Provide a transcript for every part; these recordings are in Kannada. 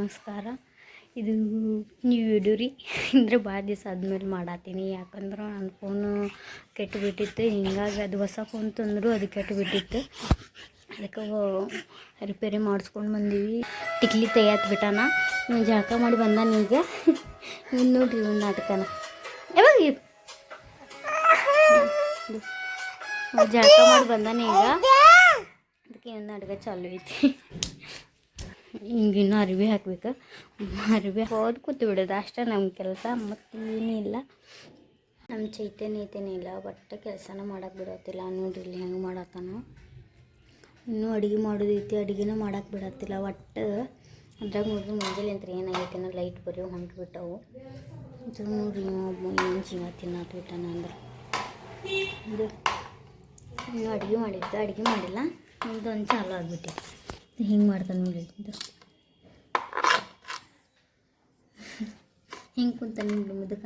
ನಮಸ್ಕಾರ. ಇದು ನೀವು ವಿಡಿಯೋ ರೀ. ಅಂದರೆ ಭಾಳ ದಿವಸ ಆದ್ಮೇಲೆ ಮಾಡತ್ತೀನಿ ಯಾಕಂದ್ರೆ ನನ್ನ ಫೋನು ಕೆಟ್ಟು ಬಿಟ್ಟಿತ್ತು ಹಿಂಗಾಗಿ ಅದು ಹೊಸ ಫೋನ್ ತಂದರು, ಅದು ಕೆಟ್ಟು ಬಿಟ್ಟಿತ್ತು ಅದಕ್ಕೆ ರಿಪೇರಿ ಮಾಡಿಸ್ಕೊಂಡು ಬಂದೀವಿ. ಟಿಕ್ಲಿ ತೆಗಿಯತ್ ಬಿಟ್ಟಾನ. ಜಳಕ ಮಾಡಿ ಬಂದಾನ ಈಗ. ಇನ್ನು ನೋಡ್ರಿ ಒಂದು ನಾಟಕನ. ಯಾವಾಗ ಜಳಕ ಮಾಡಿ ಬಂದಾನ ಈಗ. ಅದಕ್ಕೆ ಒಂದು ನಾಟಕ ಚಾಲು ಐತಿ. ಹಿಂಗಿನ್ನೂ ಅರಿವಿ ಹಾಕ್ಬೇಕು? ಅರಿವಿ ಹೋದ್ ಕೂತು ಬಿಡೋದು, ಅಷ್ಟೇ ನಮ್ಮ ಕೆಲಸ. ಮತ್ತೇನಿಲ್ಲ ನಮ್ಮ ಚೈತನ್ಯ ಇಲ್ಲ. ಒಟ್ಟು ಕೆಲಸನ ಮಾಡಕ್ಕೆ ಬಿಡತ್ತಿಲ್ಲ. ನೋಡ್ರಿ ಇಲ್ಲಿ ಹೆಂಗೆ ಮಾಡತ್ತಾನು. ಇನ್ನೂ ಅಡುಗೆ ಮಾಡೋದೈತಿ ಅಡುಗೆನೂ ಮಾಡಕ್ಕೆ ಬಿಡತ್ತಿಲ್ಲ. ಒಟ್ಟು ಅದ್ರಾಗ ನೋಡಿದ್ರೆ ಮುಂಜಾನೆ ಅಂತ ಏನಾಗೈತೆ ಲೈಟ್ ಬರೀ ಹೊಂಟು ಬಿಟ್ಟವು. ಇದು ನೋಡ್ರಿ ಏನು ಜೀವ ತಿನ್ನತ್ ಬಿಟ್ಟಾನ ಅಂದ್ರೆ. ಇದು, ಇನ್ನೂ ಅಡುಗೆ ಮಾಡಿದ್ದು, ಅಡುಗೆ ಮಾಡಿಲ್ಲ. ಒಂದು ಚಾಲು ಆಗ್ಬಿಟ್ಟಿತ್ತು. ಹಿಂಗೆ ಮಾಡ್ತಾನೆ ನೋಡಿ ಇದು. ಹಿಂಗೆ ಕುಂತಾನೆ ನೋಡಿ ಮುದಕ.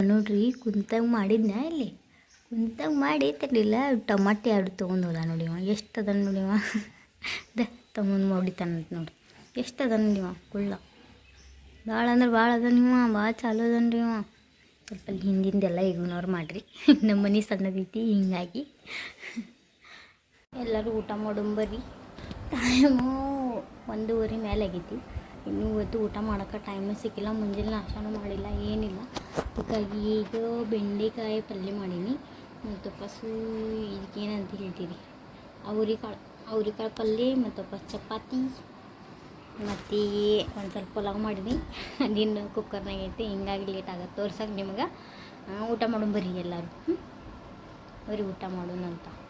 ನೋಡ್ರಿ, ಕುಂತಾಗ ಮಾಡಿದ್ನ ಇಲ್ಲಿ? ಕುಂತಾಗ ಮಾಡಿ ತರಲಿಲ್ಲ ಟಮಾಟೆ ಎರಡು ತೊಗೊಂಡೋದ ನೋಡಿ ಅವ ಎಷ್ಟು ಅದ ನೋಡಿ ಅವ ದ ತಗೊಂಡು ಮಾಡಿತಾನಂತ ನೋಡಿ. ಎಷ್ಟು ಅದ ನೋಡಿ ಅವ ಕುಳ್ಳ. ಭಾಳ ಅಂದ್ರೆ ಭಾಳ ಅದ ನೀವು ಭಾಳ ಚಾಲು ಅದನ್ರಿ ಅವ ಸ್ವಲ್ಪ ಹಿಂದಿಂದೆಲ್ಲ ಇಗ್ನೋರ್ ಮಾಡಿರಿ. ನಮ್ಮ ಮನೆ ಸಣ್ಣದೈತಿ, ಹಿಂಗಾಗಿ. ಎಲ್ಲರೂ ಊಟ ಮಾಡೋಂಬರಿ ಟೈಮು ಒಂದೂವರೆ ಮೇಲೆ ಆಗೈತಿ ಇನ್ನೂ ಇವತ್ತು ಊಟ ಮಾಡೋಕೆ ಟೈಮೇ ಸಿಕ್ಕಿಲ್ಲ. ಮುಂಜಾನೆ ನಾಷ್ಟನೂ ಮಾಡಿಲ್ಲ, ಏನಿಲ್ಲ. ಅದಕ್ಕಾಗಿ ಈಗ ಬೆಂಡೆಕಾಯಿ ಪಲ್ಯ ಮಾಡೀನಿ. ಮತ್ತು ಪಸು ಇದಕ್ಕೇನಂತ ಹೇಳ್ತೀರಿ? ಅವ್ರಿಕಾಳು ಅವ್ರಿಕಾಳು ಪಲ್ಯ ಮತ್ತು ಪಸ್ ಚಪಾತಿ. ಮತ್ತು ಒಂದು ಸ್ವಲ್ಪ ಪಲಾವ್ ಮಾಡೀನಿ. ಅದಿನ್ನು ಕುಕ್ಕರ್ನಾಗ ಐತೆ ಹಿಂಗಾಗಿ ಲೇಟ್ ಆಗತ್ತೆ. ತೋರ್ಸಕ್ಕೆ ನಿಮ್ಗೆ. ಊಟ ಮಾಡೋಂಬರ್ರಿ ಎಲ್ಲರೂ. ಬರೀ ಊಟ ಮಾಡೋಣ ಅಂತ.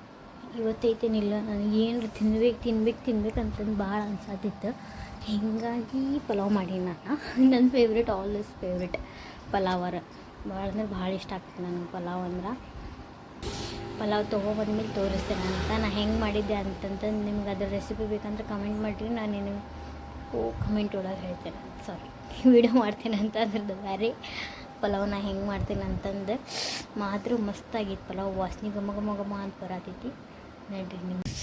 ಇವತ್ತೈತೇನಿಲ್ಲ, ನನಗೆ ಏನು ತಿನ್ಬೇಕು ತಿನ್ಬೇಕು ತಿನ್ಬೇಕು ಅಂತಂದು ಭಾಳ ಅನ್ಸತ್ತಿತ್ತು ಹೀಗಾಗಿ ಪಲಾವ್ ಮಾಡೀನಿ ನಾನು. ನನ್ನ ಫೇವ್ರೇಟ್ ಆಲ್ವೇಸ್ ಫೇವ್ರೇಟ್ ಪಲಾವರ ಭಾಳ ಅಂದ್ರೆ ಭಾಳ ಇಷ್ಟ ಆಗ್ತದೆ ನನಗೆ ಪಲಾವ್ ಅಂದ್ರೆ. ಪಲಾವ್ ತೊಗೊಬಂದ್ಮೇಲೆ ತೋರಿಸ್ತೇನೆ ಅಂತ. ನಾನು ಹೆಂಗೆ ಮಾಡಿದ್ದೆ ಅಂತಂತಂದು ನಿಮ್ಗೆ ಅದ್ರ ರೆಸಿಪಿ ಬೇಕಂದ್ರೆ ಕಮೆಂಟ್ ಮಾಡಿರಿ. ನಾನು ನಿಮಗೆ ಕಮೆಂಟ್ ಒಳಗೆ ಹೇಳ್ತೇನೆ. ಸಾರಿ ವಿಡಿಯೋ ಮಾಡ್ತೇನೆ ಅಂತ ಅದ್ರದ್ದು ಬೇರೆ ಪಲಾವ್ ನಾ ಹೆಂಗೆ ಮಾಡ್ತೀನಿ ಅಂತಂದು ಮಾತ್ರ ಮಸ್ತಾಗಿತ್ತು ಪಲಾವ್. ವಾಸನೆ ಘಮ ಘಮ ಘಮ ಅಂತ ಬರತೈತಿ. ನೋಡ್ರಿ ನಿಮಿಟ್ಸ್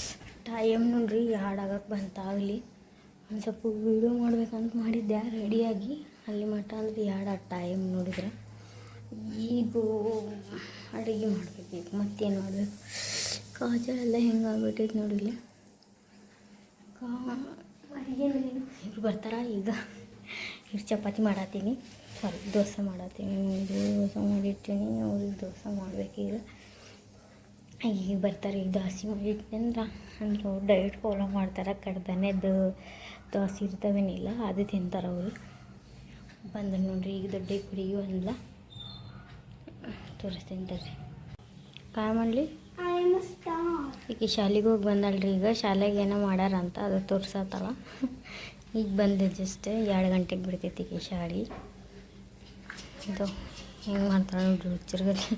ಟೈಮ್ ನೋಡ್ರಿ ಹಾಡಾಗಕ್ಕೆ ಬಂತಾಗಲಿ ಒಂದು ಸ್ವಲ್ಪ ವೀಡಿಯೋ ಮಾಡ್ಬೇಕಂತ ಮಾಡಿದ್ದೆ ರೆಡಿಯಾಗಿ ಅಲ್ಲಿ ಮಟ್ಟ ಅಂದ್ರೆ ಎರಡು ಟೈಮ್ ನೋಡಿದ್ರೆ. ಈಗ ಅಡುಗೆ ಮಾಡ್ಬೇಕು ಈಗ, ಮತ್ತೇನು ಮಾಡಬೇಕು? ಕಾಜಲೆಲ್ಲ ಹೆಂಗಾಗ್ಬಿಟ್ಟೈತೆ ನೋಡಿಲ್ಲ ಕಾ ಇವ್ರು ಬರ್ತಾರ ಈಗ. ಇವ್ರು ಚಪಾತಿ ಮಾಡತ್ತೀನಿ ಸಾರಿ, ದೋಸೆ ಮಾಡತ್ತೀನಿ ಇದು ದೋಸೆ ಮಾಡಿರ್ತೀನಿ, ಅವ್ರಿಗೆ ದೋಸೆ ಮಾಡ್ಬೇಕೀಗ. ಈಗ ಬರ್ತಾರೆ ಈಗ ದೋಸೆ ಅಂದ್ರೆ ಅಂದ್ರೆ ಡಯಟ್ ಫಾಲೋ ಮಾಡ್ತಾರೆ, ಕಡ್ದನೇದು ದೋಸೆ ಇರ್ತವೇನಿಲ್ಲ, ಅದು ತಿಂತಾರೆ ಅವರು. ಬಂದ್ರೆ ನೋಡ್ರಿ, ಈಗ ದೊಡ್ಡ ಕುಡಿಯು ಅಲ್ಲ. ತೋರಿಸ್ತೀನಿ ಕಾ ಮಾಡಲಿ? ಈಗ ಶಾಲೆಗೆ ಹೋಗಿ ಬಂದಳ್ರಿ ಈಗ ಶಾಲೆಗೆ ಏನೋ ಮಾಡ್ಯಾರಂತ ಅದು ತೋರ್ಸತ್ತಲ್ಲ ಈಗ ಬಂದೆ ಜಸ್ಟ್ ಎರಡು ಗಂಟೆಗೆ ಬಿಡ್ತೈತಿ ಈಗ ಶಾಲೆ. ಇದು ಹೆಂಗೆ ಮಾಡ್ತಾಳೆ ನೋಡ್ರಿ ಹುಚ್ಚರ್ಗಲ್ಲಿ.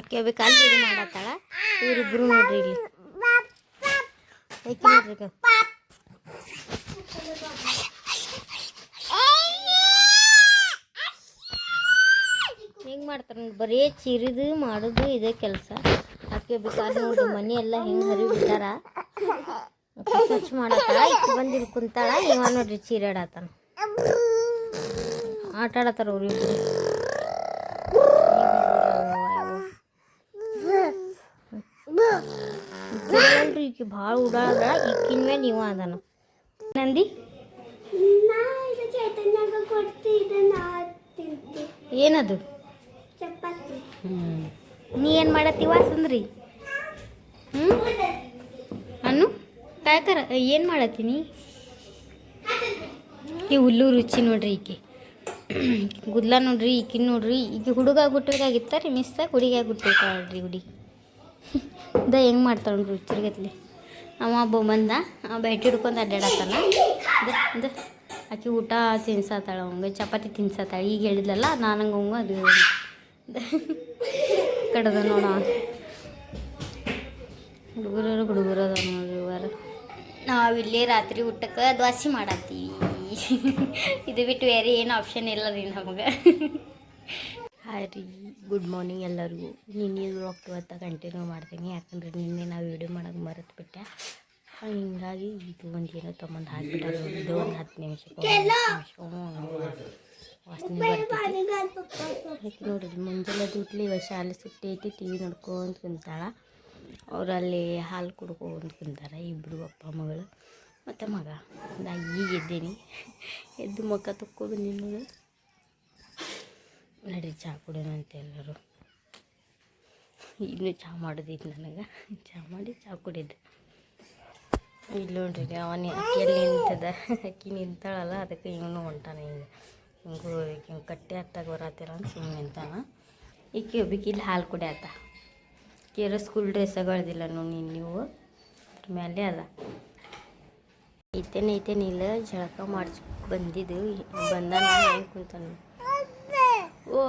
ಆಕೆ ಬೇಕು ಅಲ್ಲಿ ಇದು ಮಾಡತ್ತಾಳ. ಇವರಿಬ್ರು ನೋಡ್ರಿ ಇಲ್ಲಿ. ಹೆಂಗ್ ನೋಡ್ರಿ. ಹೆಂಗೆ ಮಾಡ್ತಾರೆ ಬರೀ ಚಿರಿದು ಮಾಡುದು ಇದೇ ಕೆಲಸ. ಅಕ್ಕಿ ಬೇಕಾದ್ರೆ ನೋಡ್ರಿ, ಮನೆ ಎಲ್ಲ ಹೆಂಗೆ ಹರಿ ಬಿಟ್ಟಾರ ಸ್ವಚ್ಛ ಮಾಡತ್ತಾಳ ಈಕೆ ಬಂದು ಕುಂತಾಳ. ಇವ ನೋಡ್ರಿ ಚೀರಾಡತ್ತಾನ ಆಟ ಆಡತ್ತಾರ ಅವ್ರು ಈಕಿ ಭಾಳ ಉಡಾಳದ ಈಕಿನ ಮೇಲೆ ನೀವು ಅದಾನ. ನಂದಿ? ಏನದು? ನೀ ಏನು ಮಾಡತ್ತೀವ ಸುಂದ್ರಿ? ಹ್ಞೂ ಅನ್ನು ಕಾಯ್ಕರ ಏನು ಮಾಡತ್ತೀನಿ ಈ ಹುಲ್ಲು ರುಚಿ ನೋಡ್ರಿ ಈಕೆ. ಗುದ್ಲ ನೋಡ್ರಿ ಈಕಿನ ನೋಡ್ರಿ. ಈಗ ಹುಡುಗ ಆಗ್ಬಿಟ್ಬೇಕಾಗಿತ್ತ ರೀ ಮಿಸ್ಸಾಗಿ ಹುಡುಗಿ ಆಗ್ಬಿಟ್ಬೇಕಾಳ್ರಿ ಹುಡುಗಿ ದ ಹೆಂಗೆ ಮಾಡ್ತಾಳೆ ನೋಡ್ರಿ ರುಚಿರ್ಗತ್ಲಿ ಅವ ಒಬ್ಬ ಬಂದ ಅವ ಬೆಟ್ಟಿ ಹಿಡ್ಕೊಂಡು ಅಡ್ಡಾಡತ್ತಾನ ದ ಆಕಿ ಊಟ ತಿನ್ಸತ್ತಾಳ ಅವಂಗೆ ಚಪಾತಿ ತಿನ್ಸತ್ತಾಳೆ ಈಗ ಹೇಳಿದ್ಲಲ್ಲ ನಾನು ಹಂಗೆ ಅದು ಕಡದ ನೋಡ. ಹುಡುಗರು ಹುಡುಗರು ಅದ ನೋಡಿ ನಾವಿಲ್ಲೇ ರಾತ್ರಿ ಊಟಕ್ಕೆ ದ್ವಾಸಿ ಮಾಡತ್ತೀವಿ ಇದು ಬಿಟ್ಟು ಬೇರೆ ಏನು ಆಪ್ಷನ್ ಇಲ್ಲ ರೀ ನಮಗೆ. ಹಾಯ್ ರೀ ಗುಡ್ ಮಾರ್ನಿಂಗ್ ಎಲ್ಲರಿಗೂ. ನಿನ್ನೆ ವ್ಲಾಗ್ ಇವತ್ತು ಕಂಟಿನ್ಯೂ ಮಾಡ್ತೀನಿ ಯಾಕಂದ್ರೆ ನಿನ್ನೆ ನಾವು ವೀಡಿಯೋ ಮಾಡೋದು ಮರೆತು ಬಿಟ್ಟೆ ಹಿಂಗಾಗಿ ಇದು ಒಂದು ಏನೋ ತೊಗೊಂಡು ಹಾಕಿಬಿಟ್ಟು. ಇದು ಒಂದು ಹತ್ತು ನಿಮಿಷಕ್ಕೆ ಒಂದು ಹತ್ತು ನಿಮಿಷ. ವಾಸನೆ ನೋಡ್ರಿ ಮುಂಜಾನೆ ದುಡ್ಲಿ ಇವಾಗ ಶಾಲೆ ಸುಟ್ಟಿ ಐತಿ ಟಿ ವಿ ನೋಡ್ಕೊಂತ ಕುಂತಾಳ. ಅವ್ರು ಅಲ್ಲಿ ಹಾಲು ಕುಡ್ಕೊಂತ ಕುಂತಾರೆ ಇಬ್ಬರು ಅಪ್ಪ ಮಗಳು ಮತ್ತು ಮಗ ನಾ ಈಗ ಎದ್ದೇನಿ. ಎದ್ದು ಮುಖ ತಕ್ಕೊ ಬಂದೀನಿ ನೋಡು ಚಹಾ ಕುಡಿಯೋಣ ಅಂತ ಎಲ್ಲರೂ. ಇನ್ನೂ ಚಹಾ ಮಾಡೋದಿತ್ತು ನನಗೆ. ಚಹಾ ಮಾಡಿ ಚಹಾ ಕುಡಿದ್ದೆ ಇಲ್ಲಿ ನೋಡ್ರಿ ಅವನೇ ಅಕ್ಕಿಯಲ್ಲಿ ನಿಂತದ ಅಕ್ಕಿ ನಿಂತಾಳಲ್ಲ, ಅದಕ್ಕೆ ಇವನು ಹೊಂಟಾನೆ ಹಿಂಗೆ. ಹಿಂಗೂ ಹಿಂಗೆ ಕಟ್ಟೆ ಹತ್ತಾಗ ಬರತ್ತಿಲ್ಲ ಅಂತ ಸುಮ್ಮನೆ ನಿಂತಾನ. ಈಕೆ ಒಬ್ಬಕ್ಕೆ ಇಲ್ಲಿ ಹಾಲು ಕುಡಿಯತ್ತ ಕೇರ ಸ್ಕೂಲ್ ಡ್ರೆಸ್ಸಗಳದಿಲ್ಲ ನೋಡಿ ನೀವು. ಅದ್ರ ಮೇಲೆ ಅದ. ಐತೆ ಐತೇನೆ ಇಲ್ಲ, ಜಳಕ ಮಾಡಿಸ್ ಬಂದಿದ್ದು. ಬಂದಾನ ಹೆಂಗೆ ಕುಂತಾನ? ಓ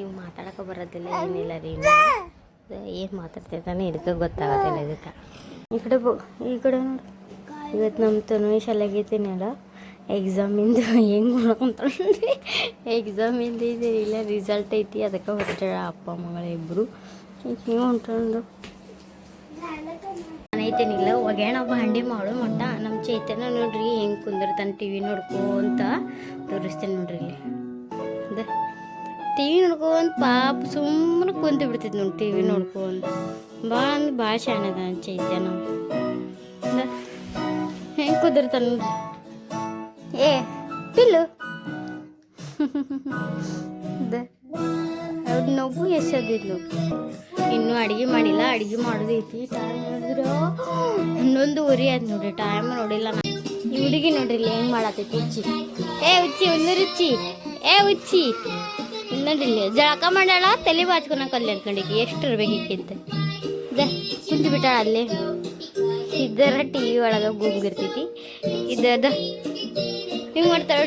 ಇವ್ ಮಾತಾಡಕ್ಕೆ ಬರೋದಿಲ್ಲ, ಏನಿಲ್ಲ ರೀ ಏನು ಮಾತಾಡ್ತಿರ್ತಾನೆ ಇದಕ್ಕೆ ಗೊತ್ತಾಗತ್ತಿಲ್ಲ ಇದಕ್ಕೆ. ಈ ಕಡೆ ಬೋ, ಈ ಕಡೆ ನೋಡಿ. ಇವತ್ತು ನಮ್ಮ ತನು ಶಾಲೆಗೈತೇನಲ್ಲ ಎಕ್ಸಾಮಿಂದ ಹೆಂಗೆ ಮಾಡ್ಕೊಂತಾಳೆ ಎಕ್ಸಾಮಿಂದ ಇದೆ ಇಲ್ಲ ರಿಸಲ್ಟ್ ಐತಿ, ಅದಕ್ಕೆ ಹೊರಟಾಳ ಅಪ್ಪ ಮಗಳ ಇಬ್ಬರು ನೀವು ಹೊಂಟಂದು ಐತೇನಿಲ್ಲ ಒಗ್ಯಾಣ ಭಾಂಡಿ ಮಾಡು ಮಟ್ಟ. ನಮ್ಮ ಚೈತನ್ಯ ನೋಡ್ರಿ, ಹೆಂಗೆ ಕುಂದಿರ್ತಾನೆ ಟಿ ವಿ ಅಂತ ತೋರಿಸ್ತೇನೆ ನೋಡ್ರಿ ಇಲ್ಲಿ. ಟಿ ವಿ ನೋಡ್ಕೊಂಡು ಪಾಪ ಸುಮ್ಮನೆ ಕುಂತು ಬಿಡ್ತಿದ್ ನೋಡಿ ಟಿ ವಿ ನೋಡ್ಕೊಂಡು ಭಾಳ ಅಂದ್ರೆ ಭಾಳ ಶಾಣದ ಚೈತನ್ಯ ಹೆಂಗೆ ಕುದಿರ್ತಾನ ಏ, ಪಿಲ್ಲು. ಅವ್ರ ನಗು ಎಷ್ಟದಿದ್ಲು ಇನ್ನೂ ಅಡುಗೆ ಮಾಡಿಲ್ಲ, ಅಡುಗೆ ಮಾಡೋದೈತಿ ಟೈಮ್ ನೋಡಿದ್ರೆ? ಹನ್ನೊಂದುವರೆ ಆಯ್ತು ನೋಡ್ರಿ ಟೈಮ್ ನೋಡಿಲ್ಲ ನಾನು ಹುಡುಗಿ ನೋಡ್ರಿ, ಇಲ್ಲಿ ಹೆಂಗೆ ಮಾಡತ್ತೈತಿ ಉಚ್ಚಿ. ಏ, ಉಚ್ಚಿ ಒಂದು ರುಚಿ ಏ ಉಚ್ಚಿ ಇಲ್ಲಿ ಜಳಕ ಮಾಡ್ಯಾಳ, ತಲೆ ಬಾಚ್ಕೊನ ಕಲ್ಲಿ ಅನ್ಕೊಂಡಿಗೆ ಎಷ್ಟು ಇರ್ಬೇಕಿಕ್ಕಿಂತ ಕುಂತು ಬಿಟ್ಟಾಳ ಅಲ್ಲಿ. ಇದರ ಟಿ ವಿ ಒಳಗೆ ಗುಂಗಿರ್ತೈತಿ ಇದದ ಹಿಂಗೆ ಮಾಡ್ತಾಳ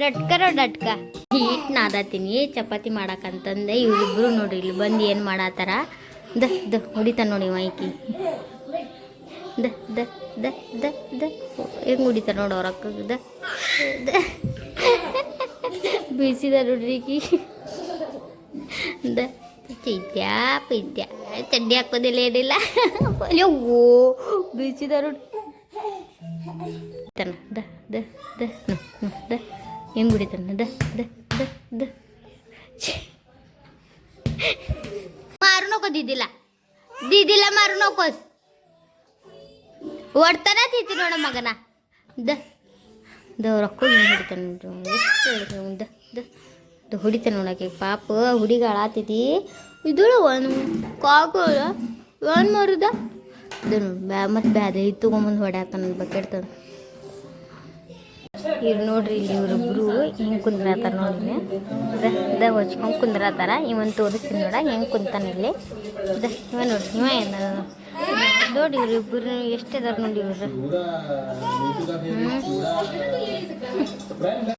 ಡಟ್ಕರ ಡಟ್ಕ ಹೀಟ್ ನಾದತೀನಿ ಚಪಾತಿ ಮಾಡಕ್ಕಂತಂದೆ ಇವರಿಬ್ರು ನೋಡ್ರಿ ಇಲ್ಲಿ ಬಂದು ಏನು ಮಾಡತ್ತಾರ ದ ಹೊಡಿತಾನ ನೋಡಿ ಮೈಕಿ ದ ದ ದ ದ ದ. ಹೆಂಗೆ ಹೊಡಿತಾರ ನೋಡು ಅವ್ರ ಅಕ್ಕ ದ ಬೀಸಿದ ನೋಡ್ರಿ ದ. ಪೈತ್ಯ ಚಡ್ಡಿ ಹಾಕೋದಿಲ್ಲ ಏನಿಲ್ಲ. ಓ ಬೀಸಿದ ನೋಡಿ. ತನ ದ ದ ದ. ದ. ಹೆಂಗೆ ಬಿಡಿತಾನ ದ ದ ದ ದ. ಮಾರು ನೋಕೋ ದಿದ್ದಿಲ್ಲ ದಿದ್ದಿಲ್ಲ ಮಾರು ನೋಕೋಸ್ ಒಡ್ತಾನ ತಿಂತಿ ನೋಡ ಮಗನ. ದ ರೊಕ್ಕ ಹಿಡಿತಾನ ಹಿಡಿತಾನ ದ ಹೊಡಿತಾನ ನೋಡಕ್ಕೆ ಪಾಪ ಹುಡುಗ ಆಳಾತೈತಿ ಇದಳು ಒಂದು ಕಾಕು ಏನು ಮಾರುದ. ಇದು ನೋಡಿ ಬ್ಯಾ, ಮತ್ತು ಬ್ಯಾದ ಇದು ತೊಗೊಂಬಂದು ಹೊಡ್ಯಾತಾನ ಬಕೆಟ್ ತಂದು ಇವ್ರು ನೋಡ್ರಿ ಇಲ್ಲಿ ಇವರಿಬ್ರು ಹಿಂಗೆ ಕುಂದ್ರತಾರ ನೋಡ್ರಿ ದ ದ ಹೊಚ್ಕೊಂಡು ಕುಂದ್ರತಾರ. ಇವನ್ ತೋರಿಸ್ತೀನಿ ನೋಡ, ಹೆಂಗೆ ಕುಂತಾನ ಇಲ್ಲಿ. ದ, ಇವ ನೋಡ್ರಿ ಇವ ಏನು ನೋಡಿ ಇವ್ರು ಇಬ್ಬರು ಎಷ್ಟಿದಾರೆ ನೋಡಿ ಇವ್ರು